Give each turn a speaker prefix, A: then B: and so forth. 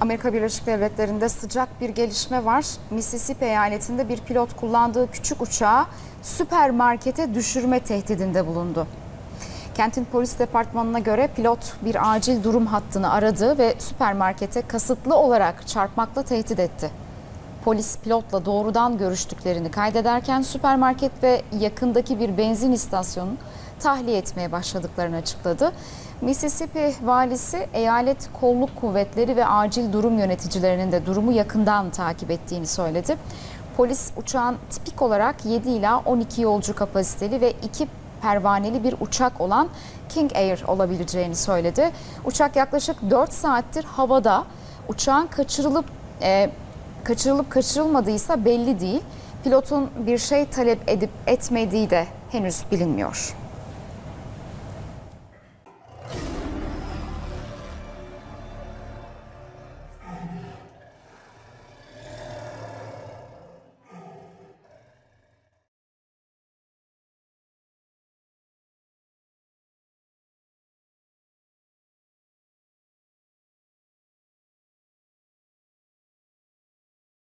A: Amerika Birleşik Devletleri'nde sıcak bir gelişme var. Mississippi eyaletinde bir pilot kullandığı küçük uçağı süpermarkete düşürme tehdidinde bulundu. Kentin polis departmanına göre pilot bir acil durum hattını aradı ve süpermarkete kasıtlı olarak çarpmakla tehdit etti. Polis pilotla doğrudan görüştüklerini kaydederken süpermarket ve yakındaki bir benzin istasyonunu tahliye etmeye başladıklarını açıkladı. Mississippi valisi eyalet kolluk kuvvetleri ve acil durum yöneticilerinin de durumu yakından takip ettiğini söyledi. Polis uçağın tipik olarak 7 ila 12 yolcu kapasiteli ve 2 pervaneli bir uçak olan King Air olabileceğini söyledi. Uçak yaklaşık 4 saattir havada. Uçağın kaçırılıp e, kaçırılıp kaçırılmadıysa belli değil. Pilotun bir şey talep edip etmediği de henüz bilinmiyor.